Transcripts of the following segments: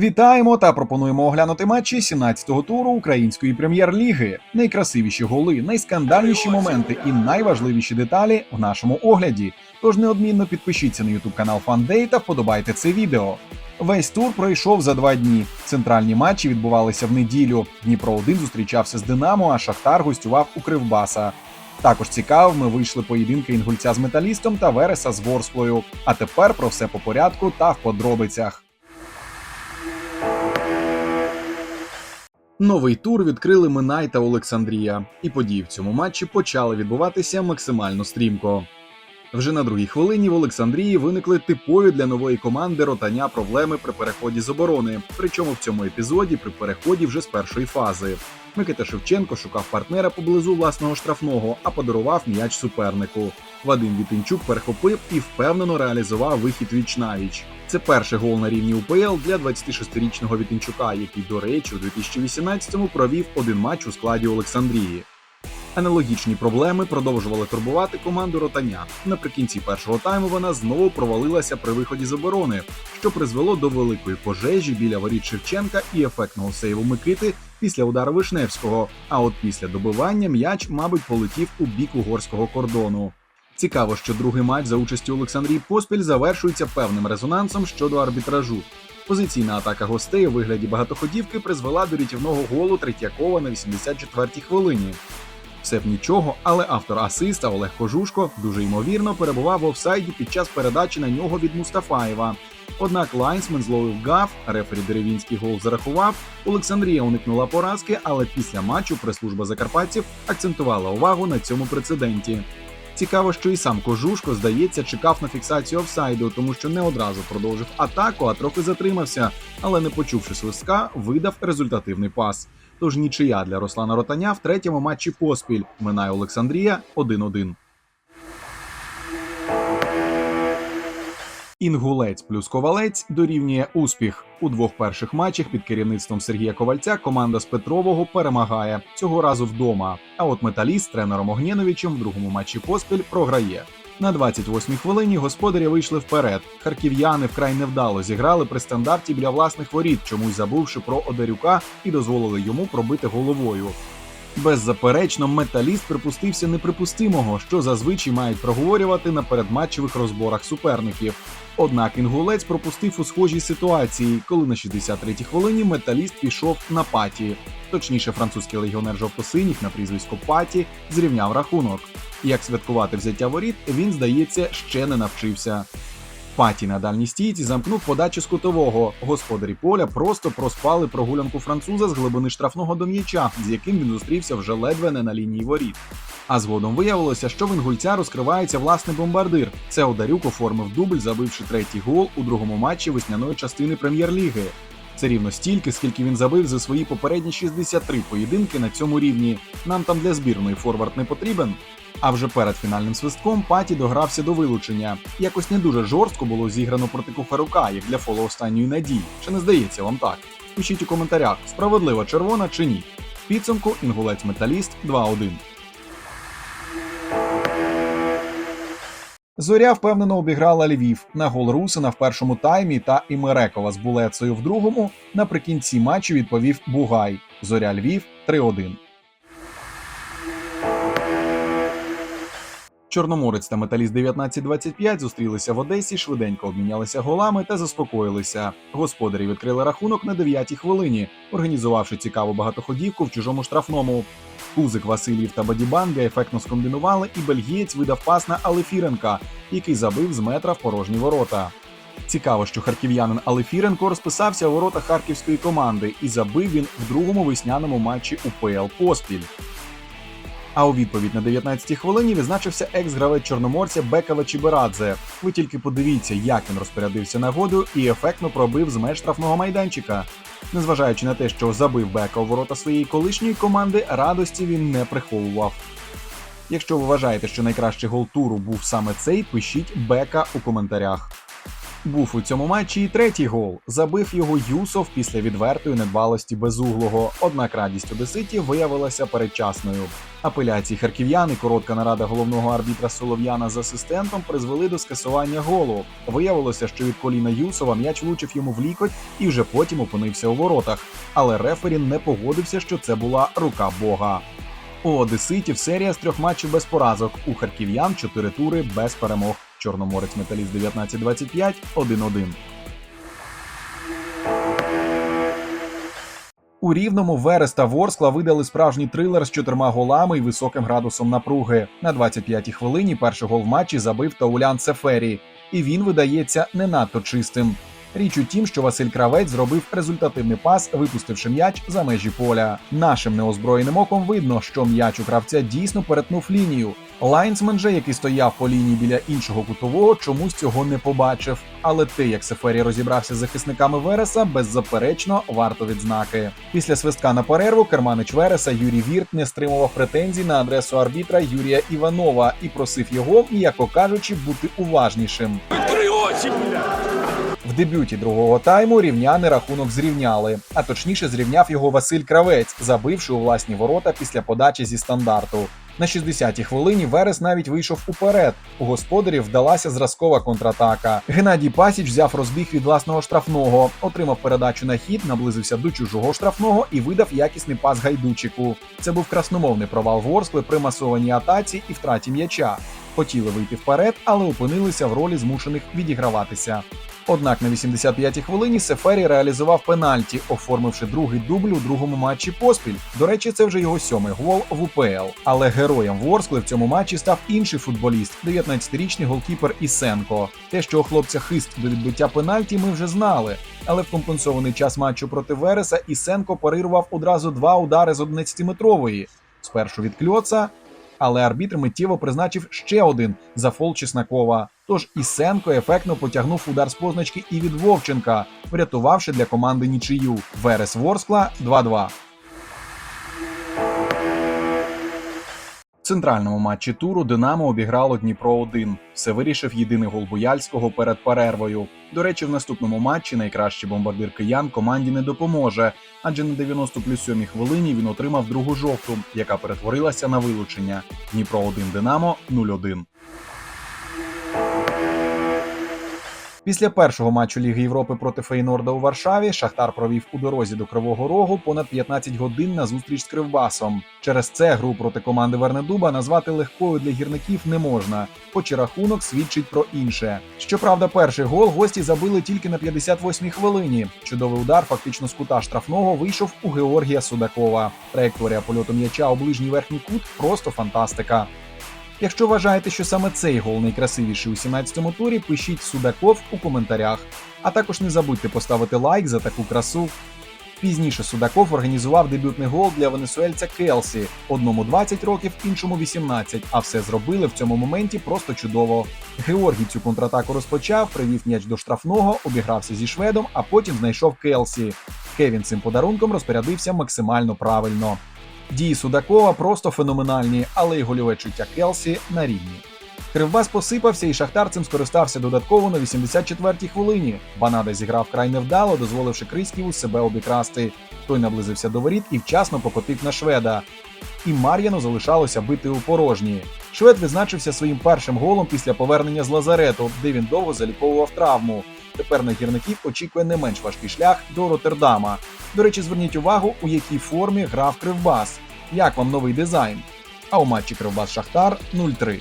Вітаємо та пропонуємо оглянути матчі 17-го туру української прем'єр-ліги. Найкрасивіші голи, найскандальніші моменти і найважливіші деталі в нашому огляді. Тож неодмінно підпишіться на YouTube канал Фандей та вподобайте це відео. Весь тур пройшов за два дні. Центральні матчі відбувалися в неділю. Дніпро 1 зустрічався з Динамо, а Шахтар гостював у Кривбаса. Також цікавими вийшли поєдинки інгульця з металістом та Вереса з Ворсклою. А тепер про все по порядку та в подробицях. Новий тур відкрили Минай та Олександрія, і події в цьому матчі почали відбуватися максимально стрімко. Вже на другій хвилині в Олександрії виникли типові для нової команди ротання проблеми при переході з оборони. Причому в цьому епізоді при переході вже з першої фази. Микита Шевченко шукав партнера поблизу власного штрафного, а подарував м'яч супернику. Вадим Вітинчук перехопив і впевнено реалізував вихід віч навіч. Це перший гол на рівні УПЛ для 26-річного Вітинчука, який, до речі, у 2018-му провів один матч у складі Олександрії. Аналогічні проблеми продовжували турбувати команду ротання. Наприкінці першого тайму вона знову провалилася при виході з оборони, що призвело до великої пожежі біля воріт Шевченка і ефектного сейву Микити після удару Вишневського. А от після добивання м'яч, мабуть, полетів у бік угорського кордону. Цікаво, що другий матч за участю Олександрії Поспіль завершується певним резонансом щодо арбітражу. Позиційна атака гостей у вигляді багатоходівки призвела до рятівного голу Третьякова на 84-й хвилині. Все б нічого, але автор асиста Олег Кожушко дуже ймовірно перебував в офсайді під час передачі на нього від Мустафаєва. Однак лайнсмен зловив гав, рефері деревінський гол зарахував. Олександрія уникнула поразки, але після матчу прес-служба закарпатців акцентувала увагу на цьому прецеденті. Цікаво, що і сам Кожушко, здається, чекав на фіксацію офсайду, тому що не одразу продовжив атаку, а трохи затримався, але не почувши свистка, видав результативний пас. Тож нічия для Руслана Ротаня в третьому матчі поспіль. Минає Олександрія 1-1. Інгулець плюс ковалець дорівнює успіх. У двох перших матчах під керівництвом Сергія Ковальця команда з Петрового перемагає цього разу вдома. А от металіст тренером Огнєновичем в другому матчі поспіль програє. На 28-й хвилині господарі вийшли вперед. Харків'яни вкрай невдало зіграли при стандарті біля власних воріт, чомусь забувши про Одарюка і дозволили йому пробити головою. Беззаперечно, металіст припустився неприпустимого, що зазвичай мають проговорювати на передматчевих розборах суперників. Однак інгулець пропустив у схожій ситуації, коли на 63-й хвилині металіст пішов на паті. Точніше, французький легіонер жовтосиніх на прізвисько Паті зрівняв рахунок. Як святкувати взяття воріт, він, здається, ще не навчився. Паті на дальній стійці замкнув подачу з кутового. Господарі поля просто проспали прогулянку француза з глибини штрафного до м'яча, з яким він зустрівся вже ледве не на лінії воріт. А згодом виявилося, що в інгульця розкривається власний бомбардир. Це Одарюк оформив дубль, забивши третій гол у другому матчі весняної частини прем'єр-ліги. Це рівно стільки, скільки він забив за свої попередні 63 поєдинки на цьому рівні. Нам там для збірної форвард не потрібен. А вже перед фінальним свистком Паті догрався до вилучення. Якось не дуже жорстко було зіграно проти Кухарука, як для фоло останньої надії. Чи не здається вам так? Пишіть у коментарях, справедлива червона чи ні. Підсумку інгулець металіст 2-1. Зоря впевнено обіграла Львів на гол Русина в першому таймі та Імерекова з булецею в другому. Наприкінці матчу відповів Бугай. Зоря Львів 3-1. Чорноморець та металіст 1925 зустрілися в Одесі, швиденько обмінялися голами та заспокоїлися. Господарі відкрили рахунок на 9-й хвилині, організувавши цікаву багатоходівку в чужому штрафному. Кузик Васильєв та Бадібанга ефектно скомбінували, і бельгієць видав пас на Алефіренка, який забив з метра в порожні ворота. Цікаво, що харків'янин Алефіренко розписався у воротах харківської команди і забив він в другому весняному матчі УПЛ поспіль. А у відповідь на 19-й хвилині відзначився екс-гравець чорноморця Бекава Чіберадзе. Ви тільки подивіться, як він розпорядився нагодою і ефектно пробив з меж штрафного майданчика. Незважаючи на те, що забив Бека у ворота своєї колишньої команди, радості він не приховував. Якщо ви вважаєте, що найкращий гол туру був саме цей, пишіть Бека у коментарях. Був у цьому матчі і третій гол. Забив його Юсов після відвертої недбалості безуглого. Однак радість одеситів виявилася передчасною. Апеляції харків'ян і коротка нарада головного арбітра Солов'яна з асистентом призвели до скасування голу. Виявилося, що від коліна Юсова м'яч влучив йому в лікоть і вже потім опинився у воротах. Але рефері не погодився, що це була рука Бога. У Одеситів серія з трьох матчів без поразок. У харків'ян чотири тури без перемог. Чорноморець Металіст 19-25, 1-1. У рівному Верес Ворскла видали справжній трилер з чотирма голами і високим градусом напруги. На 25-й хвилині перший гол в матчі забив Таулян Сефері, і він видається не надто чистим. Річ у тім, що Василь Кравець зробив результативний пас, випустивши м'яч за межі поля. Нашим неозброєним оком видно, що м'яч у кравця дійсно перетнув лінію. Лайнсмен же, який стояв по лінії біля іншого кутового, чомусь цього не побачив. Але те, як Сефері розібрався з захисниками Вереса, беззаперечно варто відзнаки. Після свистка на перерву керманич Вереса Юрій Вірт не стримував претензій на адресу арбітра Юрія Іванова і просив його, м'яко кажучи, бути уважнішим. Три очі, бля! В дебюті другого тайму рівняни рахунок зрівняли, а точніше зрівняв його Василь Кравець, забивши у власні ворота після подачі зі стандарту. На 60-й хвилині Верес навіть вийшов уперед. У господарів вдалася зразкова контратака. Геннадій Пасіч взяв розбіг від власного штрафного, отримав передачу на хід, наблизився до чужого штрафного і видав якісний пас гайдучику. Це був красномовний провал Ворскли при масованій атаці і втраті м'яча. Хотіли вийти вперед, але опинилися в ролі змушених відіграватися. Однак на 85-й хвилині Сефері реалізував пенальті, оформивши другий дубль у другому матчі поспіль. До речі, це вже його сьомий гол в УПЛ. Але героєм Ворскли в цьому матчі став інший футболіст, 19-річний голкіпер Ісенко. Те, що у хлопця хист до відбиття пенальті, ми вже знали. Але в компенсований час матчу проти Вереса Ісенко парирував одразу два удари з 11-метрової. Спершу від Кльоца, але арбітр миттєво призначив ще один за фол Чеснокова. Тож Ісенко ефектно потягнув удар з позначки і від Вовченка, врятувавши для команди нічию. Верес Ворскла 2-2. В центральному матчі туру Динамо обіграло Дніпро 1. Все вирішив єдиний гол Буяльського перед перервою. До речі, в наступному матчі найкращий бомбардир киян команді не допоможе, адже на 90 плюс 7 хвилині він отримав другу жовту, яка перетворилася на вилучення. Дніпро 1 Динамо 0-1. Після першого матчу Ліги Європи проти Фейнорда у Варшаві Шахтар провів у дорозі до Кривого Рогу понад 15 годин на зустріч з Кривбасом. Через це гру проти команди Вернедуба назвати легкою для гірників не можна, хоч і рахунок свідчить про інше. Щоправда, перший гол гості забили тільки на 58-й хвилині. Чудовий удар, фактично з кута штрафного, вийшов у Георгія Судакова. Траєкторія польоту м'яча у ближній верхній кут просто фантастика. Якщо вважаєте, що саме цей гол найкрасивіший у 17-му турі, пишіть Судаков у коментарях. А також не забудьте поставити лайк за таку красу. Пізніше Судаков організував дебютний гол для венесуельця Келсі. Одному 20 років, іншому 18, а все зробили в цьому моменті просто чудово. Георгій цю контратаку розпочав, привів м'яч до штрафного, обігрався зі шведом, а потім знайшов Келсі. Кевін цим подарунком розпорядився максимально правильно. Дії Судакова просто феноменальні, але й гольове чуття Келсі на рівні. Кривбас посипався, і Шахтар цим скористався додатково на 84-й хвилині. Банада зіграв край невдало, дозволивши Криськіву себе обікрасти. Той наблизився до воріт і вчасно покотив на шведа. І Мар'яну залишалося бити у порожні. Швед відзначився своїм першим голом після повернення з лазарету, де він довго заліковував травму. Тепер на гірників очікує не менш важкий шлях до Роттердама. До речі, зверніть увагу, у якій формі грав Кривбас. Як вам новий дизайн? А у матчі Кривбас Шахтар 0-3.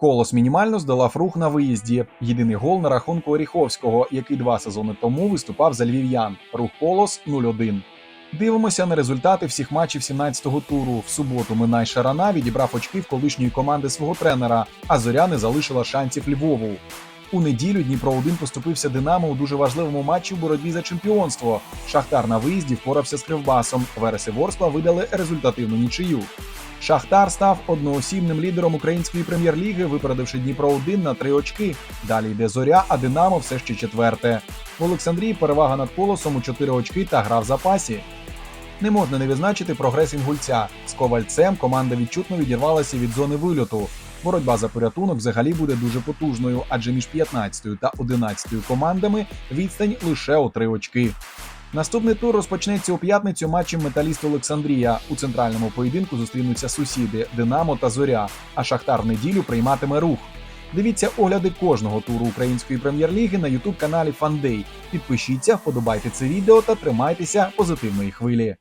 Колос мінімально здолав рух на виїзді. Єдиний гол на рахунку Оріховського, який два сезони тому виступав за львів'ян. Рух Колос 0-1. Дивимося на результати всіх матчів 17-го туру. В суботу Минай Шарана відібрав очки в колишньої команди свого тренера, а зоря не залишила шансів Львову. У неділю Дніпро 1 поступився Динамо у дуже важливому матчі в боротьбі за чемпіонство. Шахтар на виїзді впорався з Кривбасом. Вереси Ворскла видали результативну нічию. Шахтар став одноосібним лідером української прем'єр-ліги, випередивши Дніпро 1 на три очки. Далі йде зоря, а Динамо все ще четверте. В Олександрії перевага над колосом у 4 очки та гра в запасі. Не можна не відзначити прогрес інгульця. З ковальцем команда відчутно відірвалася від зони вильоту. Боротьба за порятунок взагалі буде дуже потужною, адже між 15 та 11 командами відстань лише у три очки. Наступний тур розпочнеться у п'ятницю матчем Металіст Олександрія. У центральному поєдинку зустрінуться сусіди Динамо та Зоря. А Шахтар в неділю прийматиме рух. Дивіться огляди кожного туру української прем'єр-ліги на ютуб каналі Фандей. Підпишіться, вподобайте це відео та тримайтеся позитивної хвилі.